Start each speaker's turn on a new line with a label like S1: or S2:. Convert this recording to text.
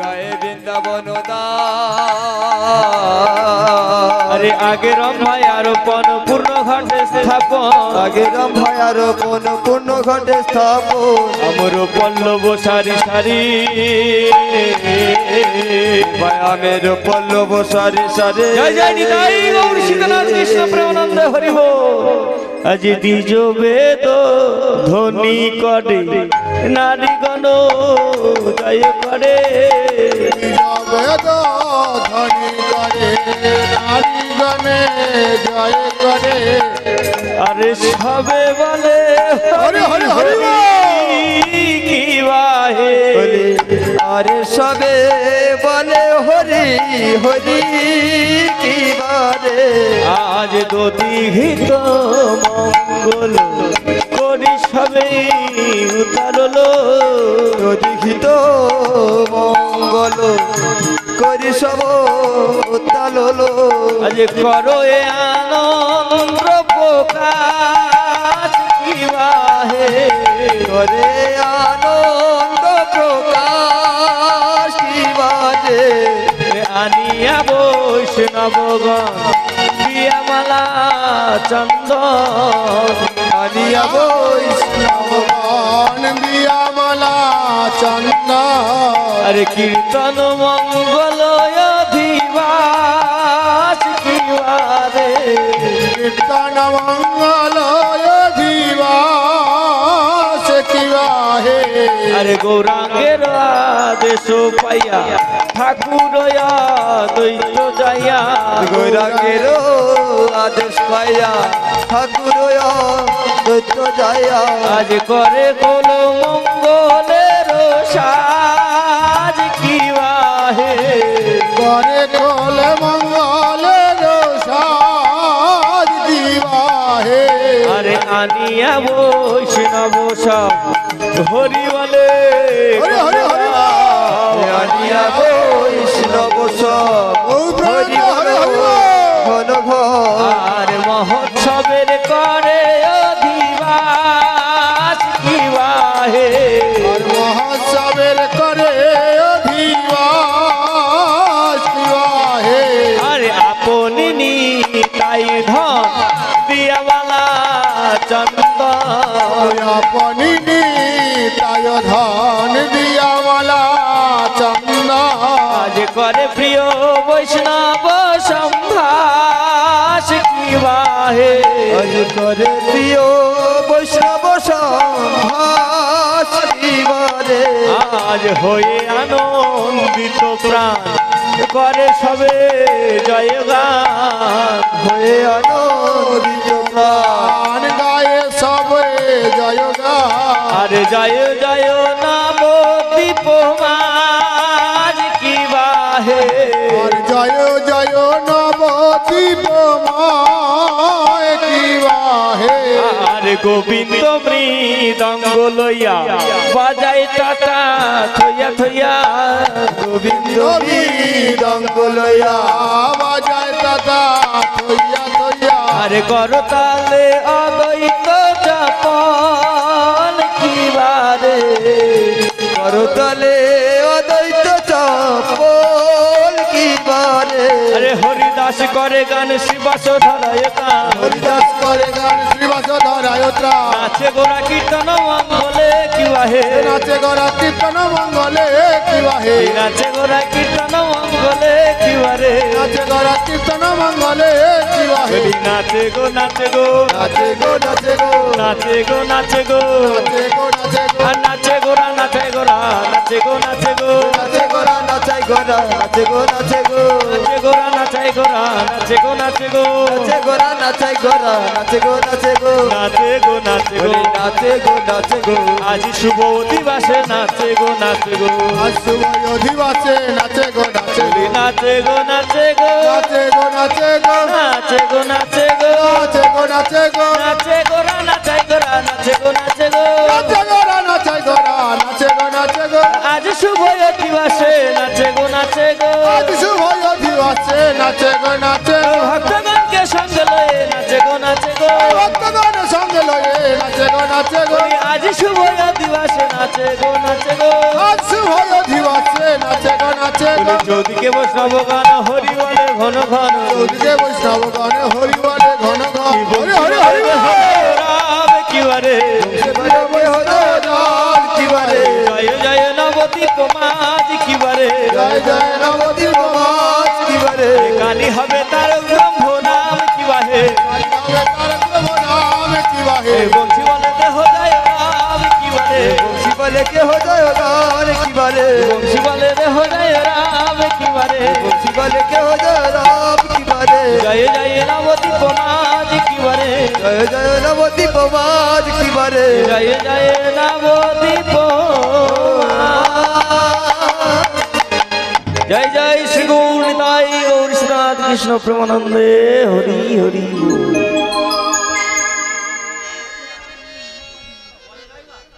S1: গায়ে বৃন্দাবন
S2: আরে আগে রম্ভাই আরোপণ পূর্ণ ঘটে স্থাপন।
S1: আগে রম্ভায় আরোপণ পূর্ণ ঘটে স্থাপন।
S2: আমর পল্লব সারি সারি।
S1: ব্যায়ামের পল্লব সারি সারি।
S2: জয় জয় নিতাই গৌর সীতানাথ কৃষ্ণ প্রেমানন্দ হরিব। আজি দ্বিজ বেদ ধ্বনি করে নারীগণ জয় করে
S3: জয় করে।
S2: আরে সবে বলে
S3: হরি হরি হরি।
S2: কি বাহে?
S1: আরে সবে বলে হরি হরি কি বারে?
S2: আজ দধিঘিত মঙ্গল
S1: বলো করি সব তাললো
S2: আজে করো এ আনন্দ প্রকাশ বিবাহে
S1: করে আনন্দ প্রকাশ বাজে?
S2: আনিয়া বৈষ্ণব গিয়ামালা চন্দ
S1: আনিয়া বৈষ্ণব
S3: বিয়া চন্দ
S2: আরে কীর্তন মঙ্গল অধিবাস
S3: কীর্তন মঙ্গল কিবাহে
S2: আরে গৌরাঙ্গের আদেশ পাইয়া ঠাকুর যাইয়া।
S1: গৈরাগের আদেশ পাইয়া ঠাকুর যাইয়া।
S2: আজ করে কোল মঙ্গলের সাজ কি বাহে?
S3: করে কোল মঙ্গল সাজ দিবাহে
S2: আরে আনিয়া বৈষ্ণব সব হরি বলে
S1: আনিয়া বৈষ্ণব সব
S3: হরি হরি
S1: ঘন
S2: আর মহোৎসবের করে
S3: মহোৎসবের করে কিবাহে
S2: আরে আপনি তাই ধন দিয়াওয়ালা
S3: আপনি তায় ধন দিয়ামালা চন্দ
S2: আজ করে প্রিয় বৈষ্ণব সম্ভাস কি বাহে
S1: আজ করে প্রিয়
S2: আজ হয়ে আনন্দিত প্রাণ করে সবে জয় গান।
S1: হয়ে আনন্দিত প্রাণ
S3: গায়ে সবে জয় গান।
S2: আর জয় জয় নাম দীপ মাজ কি বাহে।
S3: আর জয় জয় নবদীপ মায়
S2: গোবিন্দ মৃদঙ্গ লইয়া বাজাই টাটা থইয়া থইয়া।
S1: গোবিন্দ মৃদঙ্গ লয়া
S3: বাজায় দাদা থইয়া থইয়া।
S2: আর করতালে অদ্বৈত যাপন কি বারে
S1: করতলে অদ্বৈত চপল কি বারে
S2: আরে হরিদাস করে গান শিবাস ধরায় গান
S3: হরিদাস করে গান শ্রীবাস ধরায়ত্রা
S2: নাচে গোরা কীর্তন মঙ্গলে কি বাহে
S3: নাচে গড়া কীর্তন মঙ্গলে কিবাহে।
S2: নাচে গোরা কীর্তন মঙ্গলে কি বারে
S3: নাচে গড়া কীর্তন মঙ্গলে কিবাহে।
S2: নাচে গো নাচে গো।
S1: নাচে গো নাচে গো।
S2: নাচে গো নাচে গো।
S3: নাচে গো নাচে গো।
S2: নাচে গোরা নাচে গোরা নাচে গো নাচে গো।
S1: গোরা নাচে গো নাচে গো
S2: নাচে গোরা নাচাই গোরা নাচে গো নাচে গো
S1: নাচে গোরা নাচাই গোরা নাচে গো নাচে গো
S2: নাচে গো নাচে গো
S1: নাচে গো নাচে গো
S2: আজি শুভ অধিবাসে নাচে গো নাচে গো
S3: আজ সময় অধিবাসে নাচে গো নাচে গো
S2: নাচে গো নাচে গো
S3: নাচে গো নাচে গো
S2: নাচে গো নাচে গো
S3: নাচে গো নাচে গো
S2: নাচে গোরা অধিবাসে নাচে গো নাচে ভক্তগণকে সঙ্গে লয়ে নাচে গো নাচে গো
S3: ভক্তগণ সঙ্গে লয়ে নাচে গো নাচে গো
S2: আজ শুভ অধিবাসে নাচে নাচে গো নাচে গো
S3: আজ শুভ অধিবাসে নাচে গো নাচে গো
S2: চৌদিকে বৈষ্ণব গান হরি বলে ঘন ঘন
S3: চৌদিকে বৈষ্ণব গানে হরি বলে ঘন ঘন হরি হরি হরি
S2: রাম কিবারে জয় জয় নবদ্বীপ মাঝ কিবারে
S3: জয় জয় নবদ্বীপ
S1: সমাজ কিবারে
S2: কালী হবে তার ব্রহ্ম নাম কিবাহে
S3: হবে তার প্রভু নাম চিবাহে
S2: বংশী বলে দেহ জয় রাম কিবারে
S1: বংশী বলে কে হো জয় গান কিবারে
S2: বংশী বলে দেহ জয় রাম কিবারে
S1: বংশী বলে কে হো জয় রাম কিবারে
S2: জয় জয় নবদ্বীপ মাঝ কিবারে
S1: জয় জয় নবদ্বীপ সমাজ কিবারে
S2: জয় জয় নবদ্বীপ জয় জয় শ্রী কৃষ্ণ প্রেমানন্দে হরি হরি।